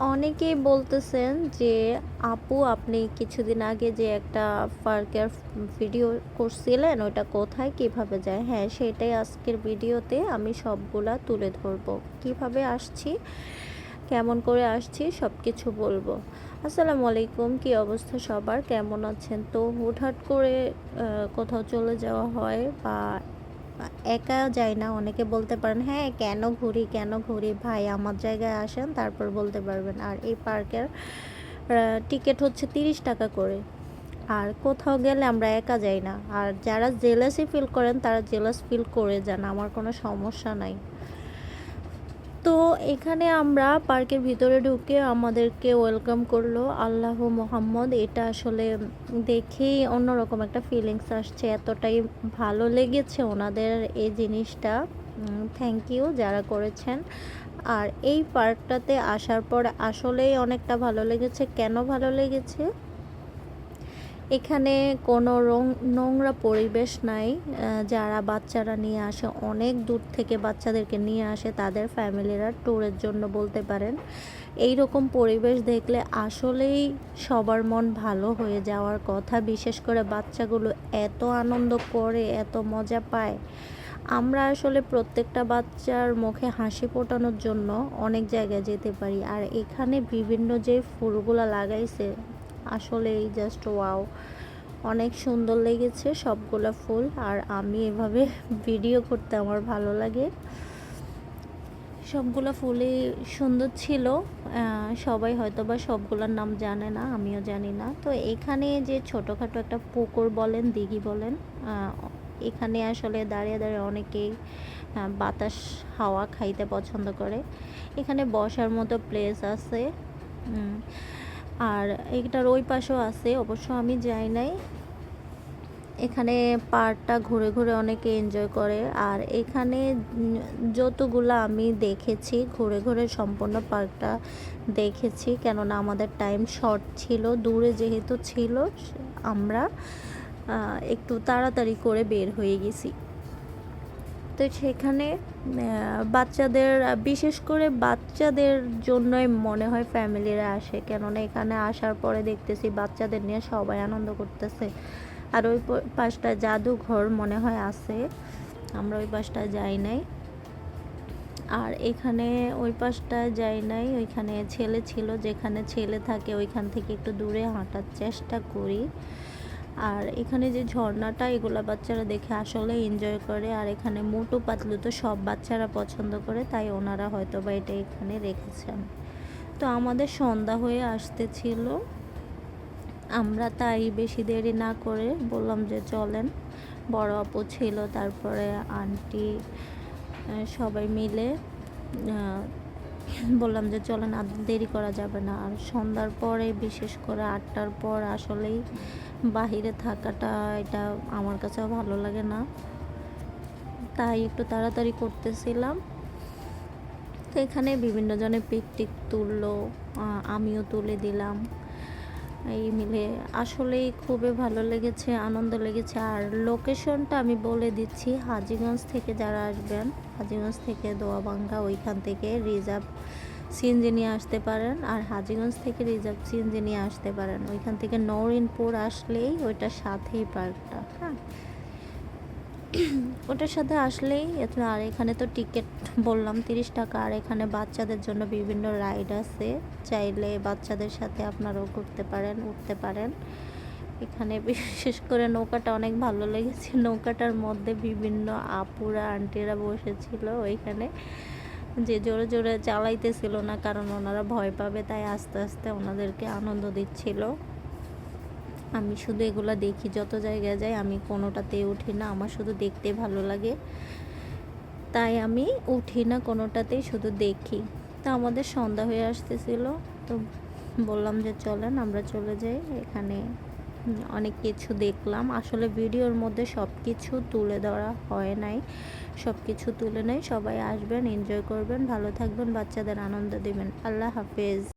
অনেকেই বলতেছেন যে, আপু, আপনি কিছুদিন আগে যে একটা পার্কের ভিডিও করছিলেন ওটা কোথায়, কীভাবে যায়? হ্যাঁ সেটাই আজকের ভিডিওতে আমি সবগুলা তুলে ধরবো। কীভাবে আসছি, কেমন করে আসছি সব কিছু বলব। আসসালামু আলাইকুম, কি অবস্থা সবার? কেমন আছেন? তো হুটহাট করে কোথাও চলে যাওয়া হয় বা একা যাই না। অনেকে বলতে পারেন হ্যাঁ কেন ঘুরি কেন ঘুরি? ভাই, আমার জায়গায় আসেন, তারপর বলতে পারবেন। আর এই পার্কের টিকিট হচ্ছে তিরিশ টাকা করে। আর কোথাও গেলে আমরা একা যাই না। আর যারা জেলাসি ফিল করেন, তারা জেলাস ফিল করে যান। আমার কোনো সমস্যা নাই। তো এখানে আমরা পার্কের ভিতরে ঢুকে আমাদেরকে ওয়েলকাম করল। আল্লাহ মোহাম্মদ, এটা আসলে দেখেই অন্যরকম একটা ফিলিংস আসছে, এতটাই ভালো লেগেছে ওনাদের এই জিনিসটা। থ্যাংক ইউ যারা করেছেন। আর এই পার্কটাতে আসার পর আসলেই অনেকটা ভালো লেগেছে। কেন ভালো লেগেছে? এখানে কোনো রং নোংরা পরিবেশ নাই যারা বাচ্চারা নিয়ে আসে, অনেক দূর থেকে বাচ্চাদেরকে নিয়ে আসে, তাদের ফ্যামিলিরা ট্যুরের জন্য বলতে পারেন। এই রকম পরিবেশ দেখলে আসলেই সবার মন ভালো হয়ে যাওয়ার কথা, বিশেষ করে বাচ্চাগুলো এত আনন্দ করে, এত মজা পায়। আমরা আসলে প্রত্যেকটা বাচ্চার মুখে হাসি ফোটানোর জন্য অনেক জায়গায় যেতে পারি। আর এখানে বিভিন্ন যে ফুলগুলো লাগাইছে আসলে এই জাস্ট ওয়াও অনেক সুন্দর লেগেছে সবগুলো ফুল আর আমি এভাবে ভিডিও করতে আমার ভালো লাগে। সবগুলো ফুলই সুন্দর ছিল সবাই হয়তো বা সবগুলোর নাম জানে না, আমিও জানি না। তো এখানে যে ছোটোখাটো একটা পুকুর বলেন, দিঘি বলেন এখানে আসলে দাঁড়িয়ে দাঁড়িয়ে অনেকেই বাতাস, হাওয়া খাইতে পছন্দ করে। এখানে বসার মতো প্লেস আছে। আর এইটার ওই পাশেও আছে, অবশ্য আমি যাই নাই। এখানে পার্কটা ঘুরে ঘুরে অনেকে এনজয় করে। আর এখানে যতগুলো আমি দেখেছি, ঘুরে ঘুরে সম্পূর্ণ পার্কটা দেখেছি, কেননা আমাদের টাইম শর্ট ছিল, দূরে যেহেতু ছিল, আমরা একটু তাড়াতাড়ি করে বের হয়ে গেছি। তো সেখানে বাচ্চাদের, বিশেষ করে বাচ্চাদের জন্যই মনে হয় ফ্যামিলিরা আসে। কেননা এখানে আসার পরে দেখতেছি বাচ্চাদের নিয়ে সবাই আনন্দ করতেছে। আর ওই পাশটা জাদুঘর মনে হয় আছে। আমরা ওই পাশটা যাই নাই। আর এখানে ওই পাশটা যাই নাই। ওইখানে ছেলে ছিল, যেখানে ছেলে থাকে ওইখান থেকে একটু দূরে হাঁটার চেষ্টা করি। আর এখানে যে ঝর্ণাটা, এগুলা বাচ্চারা দেখে আসলে এনজয় করে। আর এখানে মোটু পাতলু তো সব বাচ্চারা পছন্দ করে, তাই ওনারা হয়তো বা এটা এখানে রেখেছেন। তো আমাদের সন্ধ্যা হয়ে আসতেছিল। আমরা তাই বেশি দেরি না করে বললাম যে চলেন। বড় আপু ছিল, তারপরে আন্টি সবাই মিলে বললাম যে, চলেন, আর দেরি করা যাবে না। আর সন্ধ্যার পরে, বিশেষ করে আটটার পর আসলেই বাহিরে থাকাটা, এটা আমার কাছেও ভালো লাগে না। তাই একটু তাড়াতাড়ি করতেছিলাম। তো এখানে বিভিন্ন জনে পিকটিক তুললো আমিও তুলে দিলাম। এই মিলে আসলেই খুবই ভালো লেগেছে, আনন্দ লেগেছে। আর লোকেশনটা আমি বলে দিচ্ছি, হাজিগঞ্জ থেকে যারা আসবেন, হাজিগঞ্জ থেকে দোয়াবাঙ্গা ওইখান থেকে রিজার্ভ সিএনজি নিয়ে আসতে পারেন। আর হাজিগঞ্জ থেকে রিজার্ভ সিএনজি নিয়ে আসতে পারেন। ওইখান থেকে নরিনপুর আসলেই ওইটা সাথেই পার্কটা হ্যাঁ। ওটার সাথে আসলেই আর এখানে তো টিকিট বললাম তিরিশ টাকা, আর এখানে বাচ্চাদের জন্য বিভিন্ন রাইড আছে। চাইলে বাচ্চাদের সাথে আপনারাও ঘুরতে পারেন, উঠতে পারেন। এখানে বিশেষ করে নৌকাটা অনেক ভালো লেগেছে। নৌকাটার মধ্যে বিভিন্ন আপুরা আন্টিরা বসেছিল ওইখানে। যে জোরে জোরে চালাইতেছিল না, কারণ ওনারা ভয় পাবে, তাই আস্তে আস্তে ওনাদেরকে আনন্দ দিচ্ছিল। আমি শুধু এগুলো দেখি, যত জায়গায় যাই আমি কোনোটাতে উঠি না, আমার শুধু দেখতে ভালো লাগে। তাই আমি উঠি না, কোনোটাতেই শুধু দেখি। তা আমাদের সন্ধ্যা হয়ে আসতেছিল, তো বললাম যে চলেন, আমরা চলে যাই। এখানে অনেক কিছু দেখলাম। আসলে ভিডিওর মধ্যে সব কিছু তুলে ধরা হয় নাই। সব কিছু তুলে নেই, সবাই আসবেন এনজয় করবেন, ভালো থাকবেন, বাচ্চাদের আনন্দ দিবেন। আল্লাহ হাফেজ।